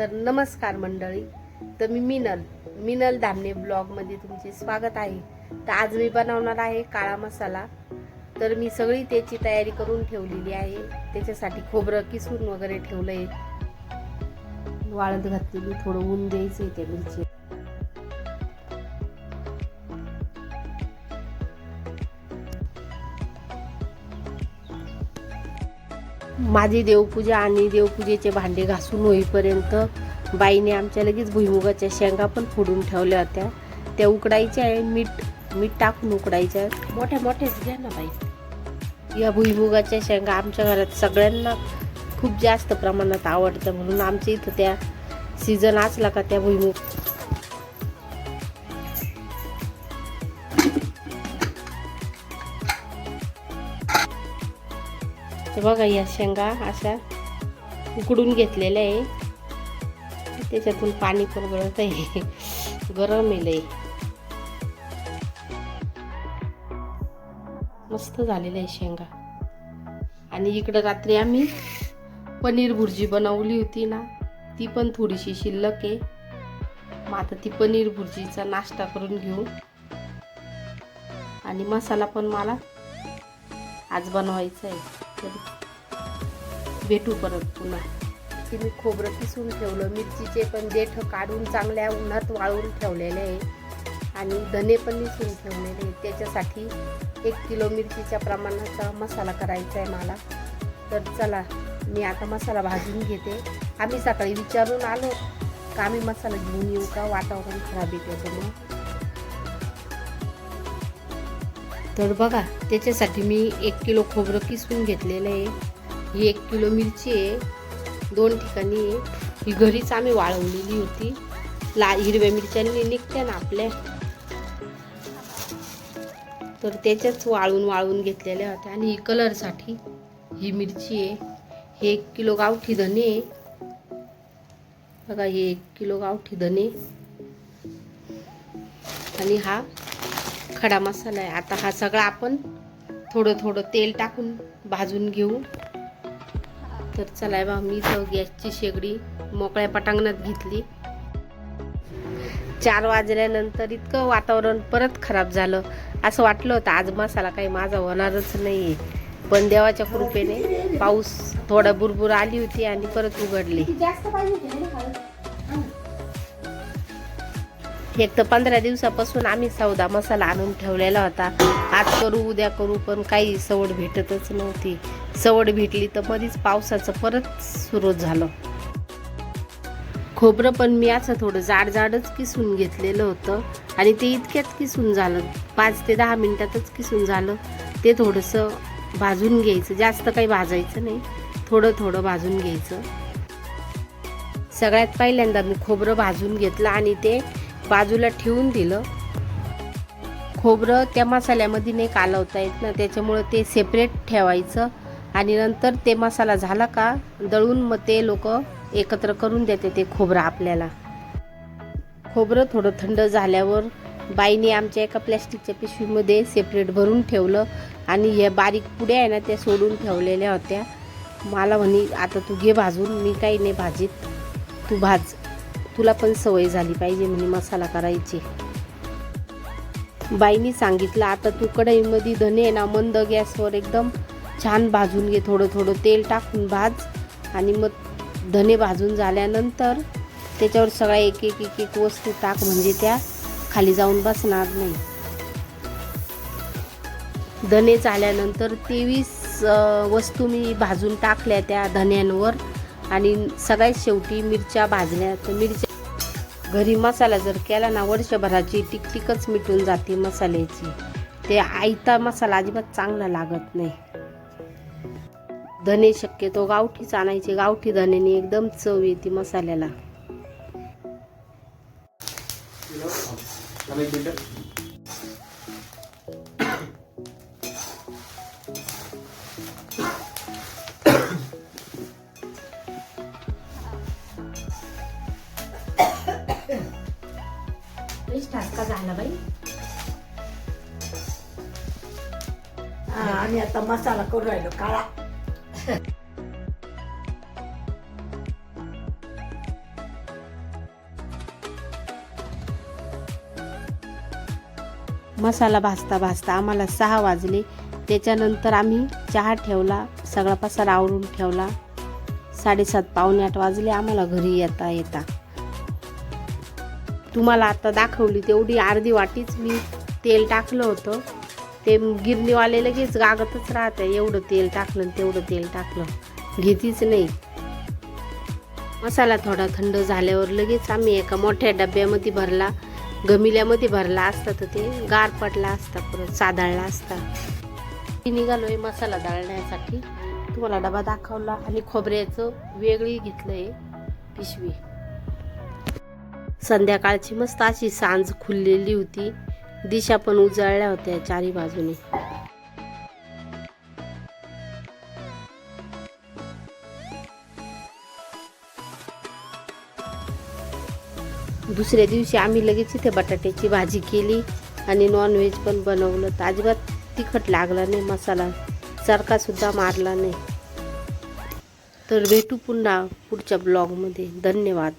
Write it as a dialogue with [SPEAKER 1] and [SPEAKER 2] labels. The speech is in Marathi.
[SPEAKER 1] तर नमस्कार मंडळी. तर मी मिनल मिनल धामणे ब्लॉगमध्ये तुमचे स्वागत आहे. तर आज मी बनवणार आहे काळा मसाला. तर मी सगळी त्याची तयारी करून ठेवलेली आहे. त्याच्यासाठी खोबरं किसून वगैरे ठेवलं आहे वाळत घातलेली थोडं ऊन द्यायचं आहे त्या मिरची माझी देवपूजा आणि देवपूजेचे भांडे घासून होईपर्यंत बाईने आमच्या लगेच भुईमुगाच्या शेंगा पण फोडून ठेवल्या होत्या. त्या उकडायच्या आहे मीठ मीठ टाकून उकडायच्या मोठ्या मोठ्याच घ्या ना बाई. या भुईमुगाच्या शेंगा आमच्या घरात सगळ्यांना खूप जास्त प्रमाणात आवडतं म्हणून आमच्या इथं त्या सीझन असला का त्या भुईमुग तर बघा या शेंगा अशा उकडून घेतलेल्या आहे. त्याच्यातून पाणी पण गळत आहे. गरम आहे मस्त झालेलं आहे शेंगा. आणि इकडं रात्री आम्ही पनीर भुर्जी बनवली होती ना ती पण थोडीशी शिल्लक आहे. मग आता ती पनीर भुर्जीचा नाश्ता करून घेऊ. आणि मसाला पण मला आज बनवायचा आहे. भेटू परत पुन्हा. की मी खोबरं किसून ठेवलं मिरचीचे पण देठ काढून चांगल्या उन्हात वाळून ठेवलेले आहे. आणि धने पण निसून ठेवलेले आहे. त्याच्यासाठी एक किलो मिरचीच्या प्रमाणाचा मसाला करायचा आहे मला. तर चला मी आता मसाला भाजून घेते. आम्ही सकाळी विचारून आलो का आम्ही मसाला घेऊन येऊ का? वातावरण खराब आहे त्याच्यामुळे. तर बघा त्याच्यासाठी मी एक किलो खोबरं किसून घेतलेलं आहे. ही एक किलो मिरची आहे. दोन ठिकाणी आहे. ही घरीच आम्ही वाळवलेली होती. ला हिरव्या मिरच्यांनी निघते ना आपल्या. तर त्याच्याच वाळून वाळून घेतलेल्या होत्या. आणि ही कलरसाठी ही मिरची आहे. हे एक किलो गावठी धने आहे. बघा हे एक किलो गावठी धने आणि हा खडा मसाला आहे. आता हा सगळा आपण थोडं थोडं तेल टाकून भाजून घेऊ. तर चला बा मी तर गॅसची शेगडी मोकळ्या पटांगणात घेतली. चार वाजल्यानंतर इतकं वातावरण परत खराब झालं. असं वाटलं होतं आज मसाला काही माझा होणारच नाही पण देवाच्या कृपेने पाऊस थोडा बुरबुर आली होती आणि परत उघडली. एक तर पंधरा दिवसापासून आम्ही सौदा मसाला आणून ठेवलेला होता. आज करू उद्या करू पण काही सवड भेटतच नव्हती. सवड भेटली तर मधीच पावसाचं परत सुरू झालं. खोबरं पण मी असं थोडं जाड जाडच किसून घेतलेलं होतं आणि ते इतक्यात किसून झालं. पाच ते दहा मिनटातच किसून झालं. ते थोडंसं भाजून घ्यायचं. जास्त काही भाजायचं नाही. थोडं थोडं भाजून घ्यायचं. सगळ्यात पहिल्यांदा मी खोबरं भाजून घेतलं आणि ते बाजूला ठेवून दिलं. खोबरं त्या मसाल्यामध्ये नाही कालवता येत ना त्याच्यामुळं ते सेपरेट ठेवायचं. आणि नंतर ते मसाला झाला का दळून मग ते लोक एकत्र करून देते ते खोबरं आपल्याला. खोबरं थोडं थंड झाल्यावर बाईने आमच्या एका प्लॅस्टिकच्या पिशवीमध्ये सेपरेट भरून ठेवलं आणि या बारीक पुड्या आहे ना त्या सोडून ठेवलेल्या होत्या. मला म्हणे आता तू घे भाजून मी काही नाही भाजीत. तू भाज. तुला पण सवय झाली पाहिजे म्हणे मसाला करायची. बाईनी सांगितलं आता तू कढईमध्ये धने आहे ना मंद गॅसवर एकदम छान भाजून घे थोडं थोडं तेल टाकून भाज आणि मग धने भाजून झाल्यानंतर त्याच्यावर सगळ्या एक एक एक एक वस्तू टाक म्हणजे त्या खाली जाऊन बसणार नाही. धने झाल्यानंतर तेवीस वस्तू मी भाजून टाकल्या त्या धन्यांवर आणि सगळ्यात शेवटी मिरच्या भाजल्या. तर मिरच्या घरी मसाला जर केला ना वर्षभराची टिकटिकच मिटून जाते मसाल्याची. ते आयता मसाला अजिबात चांगला लागत नाही. धने शक्यतो गावठीच आणायचे. गावठी धनेने एकदम चव येते मसाल्याला. एकच झाला बाई.
[SPEAKER 2] आम्ही आता मसाला राहिलो काळा.
[SPEAKER 1] मसाला भाजता भाजता आम्हाला सहा वाजले. त्याच्यानंतर आम्ही चहा ठेवला सगळा पसारा आवरून ठेवला. साडेसात पावणे आठ वाजले आम्हाला घरी येता येता. तुम्हाला आता दाखवली तेवढी अर्धी वाटीच मी तेल टाकलं होतं. ते गिरणीवाले लगेच गागतच राहते एवढं तेल टाकलं आणि तेवढं तेल टाकलं. घेतीच नाही. मसाला थोडा थंड झाल्यावर लगेच आम्ही एका मोठ्या डब्यामध्ये भरला. गमिल्यामध्ये भरला असता तर ते गार पडला असता परत सादळला असता. मी निघालोय मसाला दळण्यासाठी. तुम्हाला डबा दाखवला आणि खोबऱ्याचं वेगळी घेतलंय पिशवी. संध्याकाळची मस्त अशी सांज खुललेली होती. दिशा पण उजळल्या होत्या चारी बाजूने. दुसऱ्या दिवशी आम्ही लगेच इथे बटाट्याची भाजी केली आणि नॉनव्हेज पण बनवलं. तर अजिबात तिखट लागला नाही मसाला चरकासुद्धा मारला नाही. तर भेटू पुन्हा पुढच्या ब्लॉगमध्ये धन्यवाद.